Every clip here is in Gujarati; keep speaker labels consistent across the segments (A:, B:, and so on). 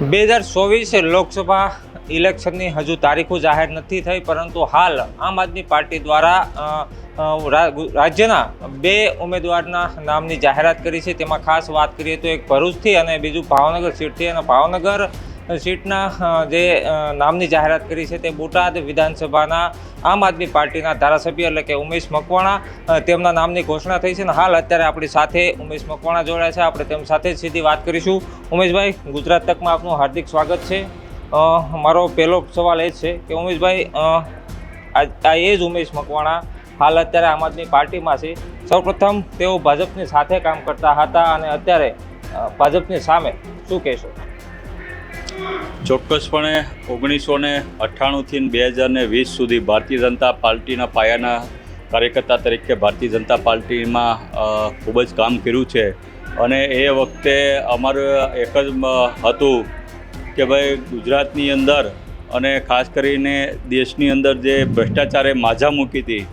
A: બે હજાર ચોવીસ લોકસભા ઇલેક્શનની હજુ તારીખો જાહેર નથી થઈ, પરંતુ હાલ આમ આદમી પાર્ટી દ્વારા રાજ્યના બે ઉમેદવારના નામની જાહેરાત કરી છે. તેમાં ખાસ વાત કરીએ તો એક ભરૂચથી અને બીજું ભાવનગર સીટથી અને ભાવનગર સીટના જે નામની જાહેરાત કરી છે તે બોટાદ વિધાનસભાના આમ આદમી પાર્ટીના ધારાસભ્ય એટલે કે ઉમેશ મકવાણા તેમના નામની ઘોષણા થઈ છે અને હાલ અત્યારે આપણી સાથે ઉમેશ મકવાણા જોડાયા છે. આપણે તેમ સાથે જ સીધી વાત કરીશું. ઉમેશભાઈ, ગુજરાત તકમાં આપનું હાર્દિક સ્વાગત છે. મારો પહેલો સવાલ એ છે કે ઉમેશભાઈ આ એ જ ઉમેશ મકવાણા હાલ અત્યારે આમ આદમી પાર્ટીમાં છે. સૌપ્રથમ તેઓ ભાજપની સાથે કામ કરતા હતા અને અત્યારે ભાજપની સામે શું કહેશો?
B: ચોક્કસપણે ઓગણીસો ને અઠ્ઠાણુંથી બે હજાર ને વીસ સુધી ભારતીય જનતા પાર્ટીના પાયાના કાર્યકર્તા તરીકે ભારતીય જનતા પાર્ટીમાં ખૂબ જ કામ કર્યું છે. અને એ વખતે અમારું એક જ હતું કે ભાઈ ગુજરાતની અંદર અને ખાસ કરીને દેશની અંદર જે ભ્રષ્ટાચારે માઝા મૂકી હતી,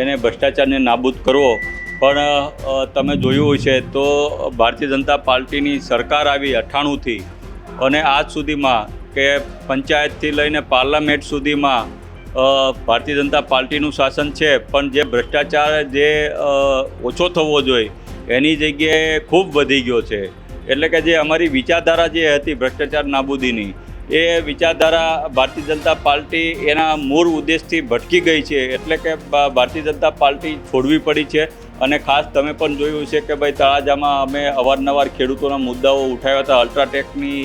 B: એને ભ્રષ્ટાચારને નાબૂદ કરવો. પણ તમે જોયું હોય છે તો ભારતીય જનતા પાર્ટીની સરકાર આવી અઠ્ઠાણુંથી અને આજ સુધીમાં કે પંચાયતથી લઈને પાર્લામેન્ટ સુધીમાં ભારતીય જનતા પાર્ટીનું શાસન છે, પણ જે ભ્રષ્ટાચાર જે ઓછો થવો જોઈએ, એની જગ્યાએ ખૂબ વધી ગયો છે. એટલે કે જે અમારી વિચારધારા જે હતી ભ્રષ્ટાચાર નાબૂદીની, એ વિચારધારા ભારતીય જનતા પાર્ટી એના મૂળ ઉદ્દેશથી ભટકી ગઈ છે. એટલે કે ભારતીય જનતા પાર્ટી છોડવી પડી છે. અને ખાસ તમે પણ જોયું છે કે ભાઈ તળાજામાં અમે અવારનવાર ખેડૂતોના મુદ્દાઓ ઉઠાવ્યા હતા. અલ્ટ્રાટેકની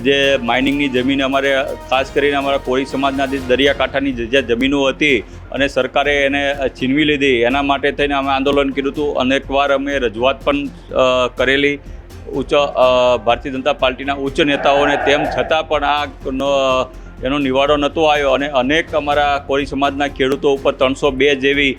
B: જે માઇનિંગની જમીન અમારે, ખાસ કરીને અમારા કોળી સમાજના જે દરિયાકાંઠાની જે- જમીનો હતી અને સરકારે એને છીનવી લીધી, એના માટે થઈને અમે આંદોલન કર્યું હતું. અનેકવાર અમે રજૂઆત પણ કરેલી. ઉચ્ચ ભારતીય જનતા પાર્ટીના ઉચ્ચ નેતાઓને તેમ છતાં પણ આ એનો નિવાડો નહોતો આવ્યો અને અનેક અમારા કોળી સમાજના ખેડૂતો ઉપર ત્રણસો બે જેવી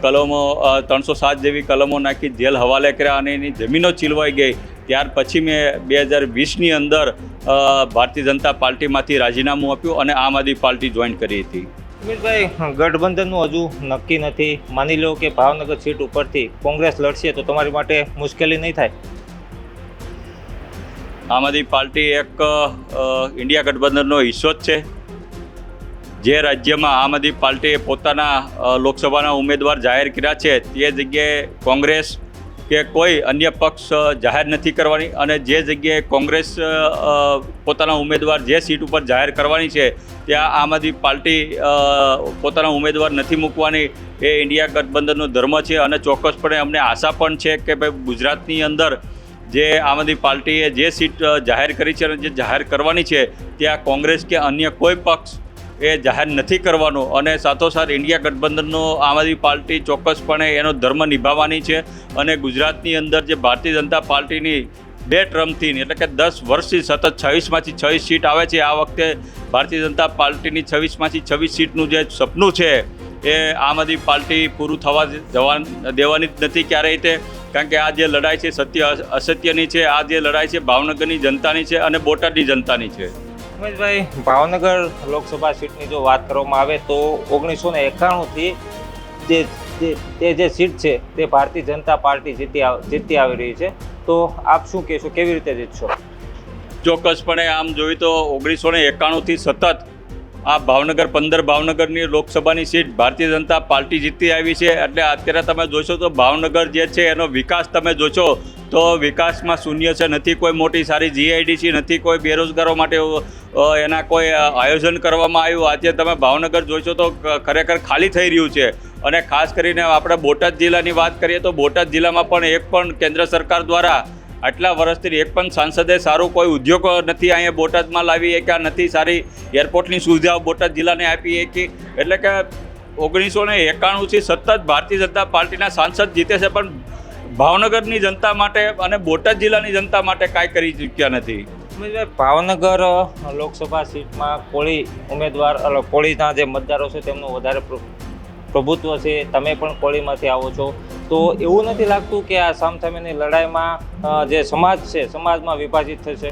B: કલમો ત્રણસો સાત જેવી કલમો નાખી જેલ હવાલે કર્યા અને એની જમીનો છીલવાઈ ગઈ. ત્યાર પછી મેં બે હજાર વીસની અંદર ભારતીય જનતા પાર્ટીમાંથી રાજીનામું આપ્યું અને આમ આદમી પાર્ટી જોઈન કરી હતી.
A: ઉમેશભાઈ ગઠબંધનનું હજુ નક્કી નથી. માની લો કે ભાવનગર સીટ ઉપરથી કોંગ્રેસ લડશે તો તમારી માટે મુશ્કેલી નહીં થાય?
B: આમ આદમી પાર્ટી એક ઇન્ડિયા ગઠબંધનનો હિસ્સો જ છે. જે રાજ્યમાં આમ આદમી પાર્ટીએ પોતાના લોકસભાના ઉમેદવાર જાહેર કર્યા છે તે જગ્યાએ કોંગ્રેસ કે કોઈ અન્ય પક્ષ જાહેર નથી કરવાની અને જે જગ્યાએ કોંગ્રેસ પોતાના ઉમેદવાર જે સીટ ઉપર જાહેર કરવાની છે, ત્યાં આમ આદમી પાર્ટી પોતાના ઉમેદવાર નથી મૂકવાની, એ ઇન્ડિયા ગઠબંધનનો ધર્મ છે અને ચોક્કસપણે અમને આશા પણ છે કે ભાઈ ગુજરાતની અંદર જે આમ આદમી પાર્ટીએ જે સીટ જાહેર કરી છે અને જે જાહેર કરવાની છે, ત્યાં કોંગ્રેસ કે અન્ય કોઈ પક્ષ એ જાહેર નથી કરવાનો અને સાથોસાથ ઇન્ડિયા ગઠબંધનનો આમ આદમી પાર્ટી ચોક્કસપણે એનો ધર્મ નિભાવવાની છે અને ગુજરાતની અંદર જે ભારતીય જનતા પાર્ટીની બે ટ્રમથી એટલે કે દસ વર્ષથી સતત છવ્વીસમાંથી છવ્વીસ સીટ આવે છે, આ વખતે ભારતીય જનતા પાર્ટીની છવ્વીસમાંથી છવ્વીસ સીટનું જે સપનું છે એ આમ આદમી પાર્ટી પૂરું થવા જવા દેવાની જ નથી ક્યારેય તે. કારણ કે આ જે લડાઈ છે, સત્ય અસત્યની છે, આ જે લડાઈ છે, ભાવનગરની જનતાની છે અને બોટાદની જનતાની છે.
A: ઉમેશભાઈ ભાવનગર લોકસભા સીટની જો વાત કરવામાં આવે તો ઓગણીસો ને એકાણુંથી જે તે જે સીટ છે તે ભારતીય જનતા પાર્ટી જીતી જીતી આવી રહી છે. તો આપ શું કહેશો? કેવી રીતે જીતશો?
B: ચોક્કસપણે આમ જોઈએ તો ઓગણીસો ને એકાણુંથી સતત આ ભાવનગર, પંદર ભાવનગરની લોકસભાની સીટ ભારતીય જનતા પાર્ટી જીતી આવી છે. એટલે અત્યારે તમે જોશો તો ભાવનગર જે છે એનો વિકાસ તમે જોશો તો વિકાસમાં શૂન્ય છે, નથી કોઈ મોટી સારી જીઆઈડીસી નથી કોઈ બેરોજગારો માટે એના કોઈ આયોજન કરવામાં આવ્યું. આજે તમે ભાવનગર જોશો તો ખરેખર ખાલી થઈ રહ્યું છે. અને ખાસ કરીને આપણે બોટાદ જિલ્લાની વાત કરીએ તો બોટાદ જિલ્લામાં પણ એક પણ કેન્દ્ર સરકાર દ્વારા આટલા વર્ષથી એક પણ સાંસદે સારું કોઈ ઉદ્યોગ નથી અહીંયા બોટાદમાં લાવી કે નથી સારી એરપોર્ટની સુવિધાઓ બોટાદ જિલ્લાને આપી કે એટલે કે ઓગણીસો ને એકાણુંથી સતત ભારતીય જનતા પાર્ટીના સાંસદ જીતે છે, પણ ભાવનગરની જનતા માટે અને બોટાદ જિલ્લાની જનતા માટે કાંઈ કરી ચૂક્યા નથી?
A: ભાવનગર લોકસભા સીટમાં કોળી ઉમેદવાર કોળીના જે મતદારો છે તેમનું વધારે પ્ર- પ્રભુત્વ છે. તમે પણ કોળીમાંથી આવો છો. તો એવું નથી લાગતું કે આ સામસામેની લડાઈમાં જે સમાજ છે સમાજમાં વિભાજિત થશે?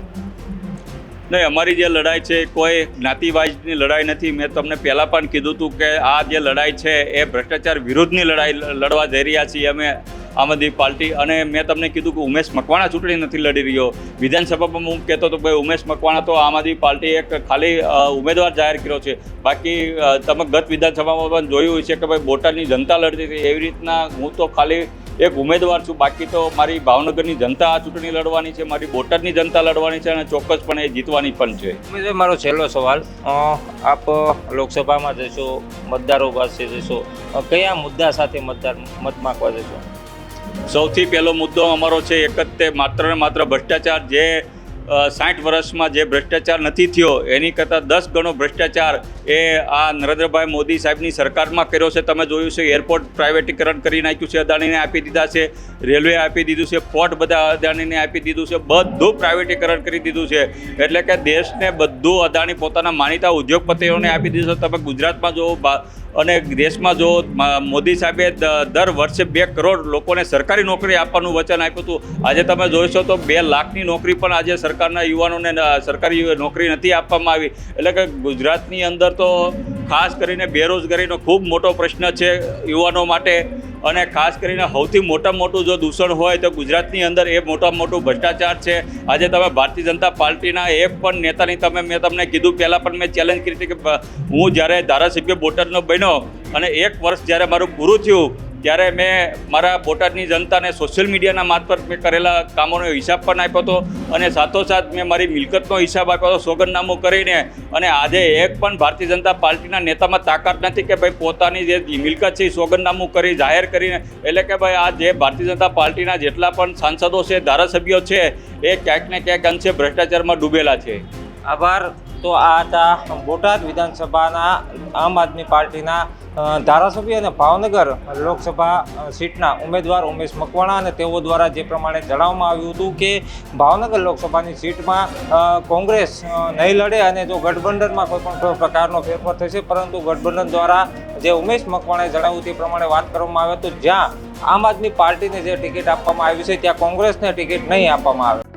B: નહીં અમારી જે લડાઈ છે કોઈ જ્ઞાતિવાજની લડાઈ નથી. મેં તમને પહેલાં પણ કીધું હતું કે આ જે લડાઈ છે એ ભ્રષ્ટાચાર વિરુદ્ધની લડાઈ લડવા જઈ રહ્યા છીએ અમે. આમ આદમી પાર્ટી. અને મેં તમને કીધું કે ઉમેશ મકવાણા ચૂંટણી નથી લડી રહ્યો. વિધાનસભામાં હું કહેતો હતો ભાઈ ઉમેશ મકવાણા તો આમ આદમી પાર્ટી એક ખાલી ઉમેદવાર જાહેર કર્યો છે. બાકી તમે ગત વિધાનસભામાં પણ જોયું છે કે ભાઈ બોટાદની જનતા લડતી હતી. એવી રીતના હું તો ખાલી એક ઉમેદવાર છું. બાકી તો મારી ભાવનગરની જનતા આ ચૂંટણી લડવાની છે, મારી બોટાદની જનતા લડવાની છે અને ચોક્કસપણે એ જીતવાની પણ છે.
A: મારો છેલ્લો સવાલ. આપ લોકસભામાં જશો, મતદારો પાસે જશો. કયા મુદ્દા સાથે મતદાર મત માગવા જશો?
B: સૌથી પહેલો મુદ્દો અમારો છે એક જ તે માત્ર ને માત્ર ભ્રષ્ટાચાર. જે સાઠ વર્ષમાં જે ભ્રષ્ટાચાર નથી થયો, એની કરતાં દસ ગણો ભ્રષ્ટાચાર એ આ નરેન્દ્રભાઈ મોદી સાહેબની સરકારમાં કર્યો છે. તમે જોયું છે, એરપોર્ટ પ્રાઇવેટીકરણ કરી નાખ્યું છે, અદાણીને આપી દીધા છે, રેલવે આપી દીધું છે પોર્ટ બધા અદાણીને આપી દીધું છે, બધું પ્રાઇવેટીકરણ કરી દીધું છે. એટલે કે દેશને બધું અદાણી પોતાના માનીતા ઉદ્યોગપતિઓને આપી દીધું છે. તમે ગુજરાતમાં જો અને દેશમાં જો મોદી સાહેબે દર વર્ષે બે કરોડ લોકોને સરકારી નોકરી આપવાનું વચન આપ્યું હતું. આજે તમે જોઈશો તો બે લાખની નોકરી પણ આજે સરકારના યુવાનોને સરકારી નોકરી નથી આપવામાં આવી. એટલે કે ગુજરાતની અંદર તો ખાસ કરીને બેરોજગારીનો ખૂબ મોટો પ્રશ્ન છે યુવાનો માટે. અને ખાસ કરીને સૌથી મોટામાં મોટું જો દૂષણ હોય તો ગુજરાતની અંદર એ મોટામાં મોટું ભ્રષ્ટાચાર છે. આજે તમે ભારતીય જનતા પાર્ટીના એક પણ નેતાની તમે મેં તમને કીધું, પહેલાં પણ મેં ચેલેન્જ કરી હતી કે હું જ્યારે ધારાસભ્ય બોટરનો બન્યો અને એક વર્ષ જ્યારે મારું પૂરું થયું ત્યારે મેં મારા બોટાદની જનતાને સોશિયલ મીડિયાના મારફત મેં કરેલા કામોનો હિસાબ પણ આપ્યો હતો અને સાથોસાથ મેં મારી મિલકતનો હિસાબ આપ્યો હતો, સોગંદનામું કરીને. અને આજે એક પણ ભારતીય જનતા પાર્ટીના નેતામાં તાકાત નથી કે ભાઈ પોતાની જે મિલકત છે એ સોગંદનામું કરી, જાહેર કરીને. એટલે કે ભાઈ આ જે ભારતીય જનતા પાર્ટીના જેટલા પણ સાંસદો છે, ધારાસભ્યો છે, એ ક્યાંક ને ક્યાંક અંશે ભ્રષ્ટાચારમાં ડૂબેલા છે.
A: આભાર. તો આ હતા બોટાદ વિધાનસભાના આમ આદમી પાર્ટીના ધારાસભ્ય અને ભાવનગર લોકસભા સીટના ઉમેદવાર ઉમેશ મકવાણા અને તેઓ દ્વારા જે પ્રમાણે જણાવવામાં આવ્યું હતું કે ભાવનગર લોકસભાની સીટમાં કોંગ્રેસ નહીં લડે અને જો ગઠબંધનમાં કોઈ પણ પ્રકારનો ફેરફાર થશે, પરંતુ ગઠબંધન દ્વારા જે ઉમેશ મકવાણાએ જણાવ્યું તે પ્રમાણે વાત કરવામાં આવે તો જ્યાં આમ આદમી પાર્ટીને જે ટિકિટ આપવામાં આવી છે, ત્યાં કોંગ્રેસને ટિકિટ નહીં આપવામાં આવે.